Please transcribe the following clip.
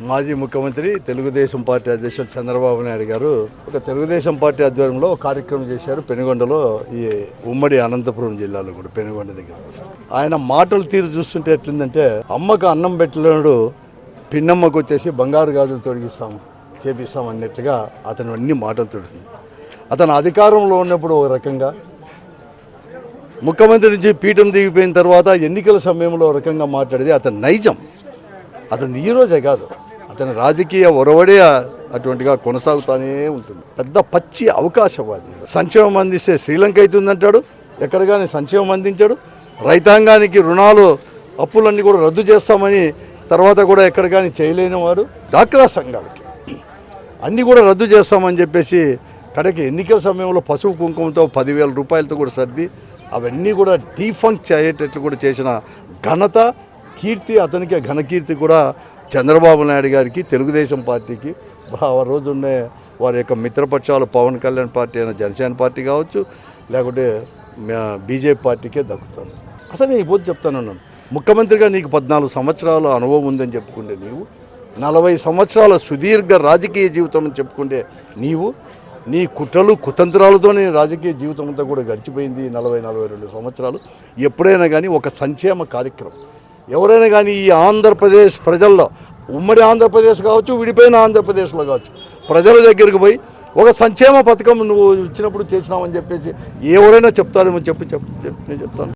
మాజీ ముఖ్యమంత్రి తెలుగుదేశం పార్టీ అధ్యక్షుడు చంద్రబాబు నాయుడు గారు ఒక తెలుగుదేశం పార్టీ ఆధ్వర్యంలో కార్యక్రమం చేశారు. పెనుగొండలో ఈ ఉమ్మడి అనంతపురం జిల్లాలో కూడా పెనుగొండ దగ్గర. ఆయన మాటల తీరు చూస్తుంటే ఎట్లుందంటే అమ్మకు అన్నం పెట్టలేడు పిన్నమ్మకు వచ్చేసి బంగారు గాజులు తొడిగిస్తాము చేపిస్తాం అన్నట్టుగా అతను అన్ని మాటలు తొడుతుంది అతను అధికారంలో ఉన్నప్పుడు ఒక రకంగా ముఖ్యమంత్రి నుంచి పీఠం దిగిపోయిన తర్వాత ఎన్నికల సమయంలో రకంగా మాట్లాడేది అతను నైజం. అతను ఈరోజే కాదు. అతని రాజకీయ ఒరవడే అటువంటిగా కొనసాగుతానే ఉంటుంది. పెద్ద పచ్చి అవకాశవాది సంక్షేమం అందిస్తే శ్రీలంక అవుతుందంటాడు? ఎక్కడ కానీ సంక్షేమం అందించాడు? రైతాంగానికి రుణాలు అప్పులన్నీ కూడా రద్దు చేస్తామని తర్వాత కూడా ఎక్కడ కానీ చేయలేని వాడు డాక్రా సంఘాలకి. అన్నీ కూడా రద్దు చేస్తామని చెప్పేసి కడకి ఎన్నికల సమయంలో పసుపు కుంకుమతో పదివేల రూపాయలతో కూడా సర్ది అవన్నీ కూడా డీఫంక్ అయ్యేటట్లు కూడా చేసిన ఘనత కీర్తి అతనికి ఘనకీర్తి కూడా చంద్రబాబు నాయుడు గారికి తెలుగుదేశం పార్టీకి. ఆ రోజున్నే వారి యొక్క మిత్రపక్షాలు పవన్ కళ్యాణ్ పార్టీ అయిన జనసేన పార్టీ కావచ్చు లేకుంటే బీజేపీ పార్టీకే దక్కుతుంది అసలు నేను ఇప్పుడు చెప్తాను ముఖ్యమంత్రిగా నీకు పద్నాలుగు సంవత్సరాల అనుభవం ఉందని చెప్పుకుంటే నీవు నలభై సంవత్సరాల సుదీర్ఘ రాజకీయ జీవితం అని చెప్పుకుంటే నీవు నీ కుట్రలు కుతంత్రాలతో నేను రాజకీయ జీవితం అంతా కూడా గడిచిపోయింది నలభై నలభై రెండు సంవత్సరాలు. ఎప్పుడైనా కానీ ఒక సంక్షేమ కార్యక్రమం ఎవరైనా కానీ ఈ ఆంధ్రప్రదేశ్ ప్రజల్లో ఉమ్మడి ఆంధ్రప్రదేశ్ కావచ్చు విడిపోయిన ఆంధ్రప్రదేశ్లో కావచ్చు ప్రజల దగ్గరికి పోయి ఒక సంక్షేమ పథకం నువ్వు ఇచ్చినప్పుడు చేసినావని చెప్పేసి ఎవరైనా చెప్తారేమో చెప్పి చెప్ చెప్పు నేను చెప్తాను.